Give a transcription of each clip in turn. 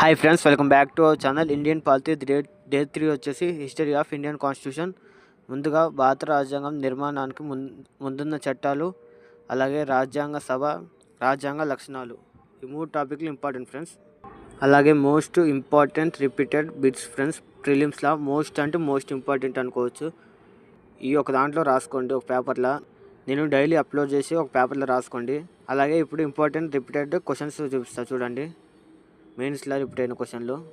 Hi friends welcome back to our channel Indian polity day day three వచ్చేసి history of Indian constitution ముందుగా భారత రాజ్యాంగం నిర్మాణానికి ముం ముందున్న చట్టాలు అలాగే రాజ్యాంగ సభ రాజ్యాంగ లక్షణాలు. ఈ మూడు టాపిక్లు ఇంపార్టెంట్ ఫ్రెండ్స్ అలాగే most important repeated bits friends ప్రిలిమ్స్లో most అంటే మోస్ట్ ఇంపార్టెంట్ అనుకోవచ్చు. ఈ ఒక దాంట్లో రాసుకోండి ఒక పేపర్లో నేను డైలీ అప్లోడ్ చేసి ఒక పేపర్లో రాసుకోండి. అలాగే ఇప్పుడు ఇంపార్టెంట్ రిపీటెడ్ క్వశ్చన్స్ చూపిస్తా చూడండి. మెయిన్స్లో రిపీట్ అయిన క్వశ్చన్లు.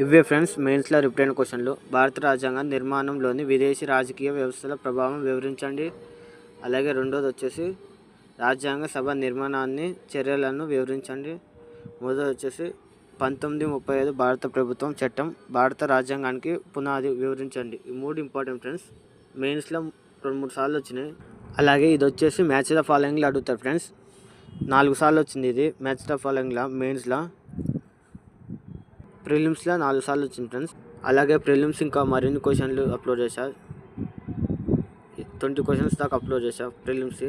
ఇవే ఫ్రెండ్స్ మెయిన్స్లో రిపీట్ అయిన క్వశ్చన్లు. భారత రాజ్యాంగ నిర్మాణంలోని విదేశీ రాజకీయ వ్యవస్థల ప్రభావం వివరించండి. అలాగే రెండోది వచ్చేసి రాజ్యాంగ సభ నిర్మాణాన్ని చర్యలను వివరించండి. మూడోది వచ్చేసి పంతొమ్మిది ముప్పై ఐదు భారత ప్రభుత్వం చట్టం భారత రాజ్యాంగానికి పునాది వివరించండి. ఈ మూడు ఇంపార్టెంట్ ఫ్రెండ్స్ మెయిన్స్లో రెండు మూడు సార్లు వచ్చినాయి. అలాగే ఇది వచ్చేసి మ్యాచ్ ద ఫాలోయింగ్లో అడుగుతారు ఫ్రెండ్స్. నాలుగు సార్లు వచ్చింది ఇది మ్యాచ్ ద ఫాలోయింగ్లో మెయిన్స్లో ప్రిలిమ్స్లో నాలుగు సార్లు వచ్చింది ఫ్రెండ్స్. అలాగే ప్రిలిమ్స్ ఇంకా మరిన్ని క్వశ్చన్లు అప్లోడ్ చేశా. ట్వంటీ క్వశ్చన్స్ దాకా అప్లోడ్ చేశా ప్రిలిమ్స్.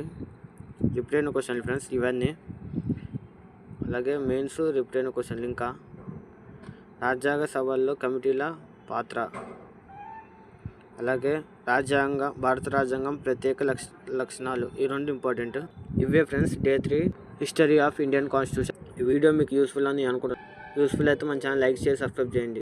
రిపీట్ అయిన క్వశ్చన్లు ఫ్రెండ్స్ ఇవన్నీ. అలాగే మెయిన్స్ రిపీట్ అయిన క్వశ్చన్లు ఇంకా. రాజ్యాంగ సభల్లో కమిటీల పాత్ర. అలాగే రాజ్యాంగ భారత రాజ్యాంగం ప్రత్యేక లక్ష లక్షణాలు ఈ రెండు ఇంపార్టెంట్. ఇవే friends day three. History of Indian constitution. ఈ వీడియో మీకు యూస్ఫుల్ అని అనుకుంటున్నాను యూస్ఫుల్ అయితే మన ఛానల్ లైక్ చేసి సబ్స్క్రైబ్ చేయండి.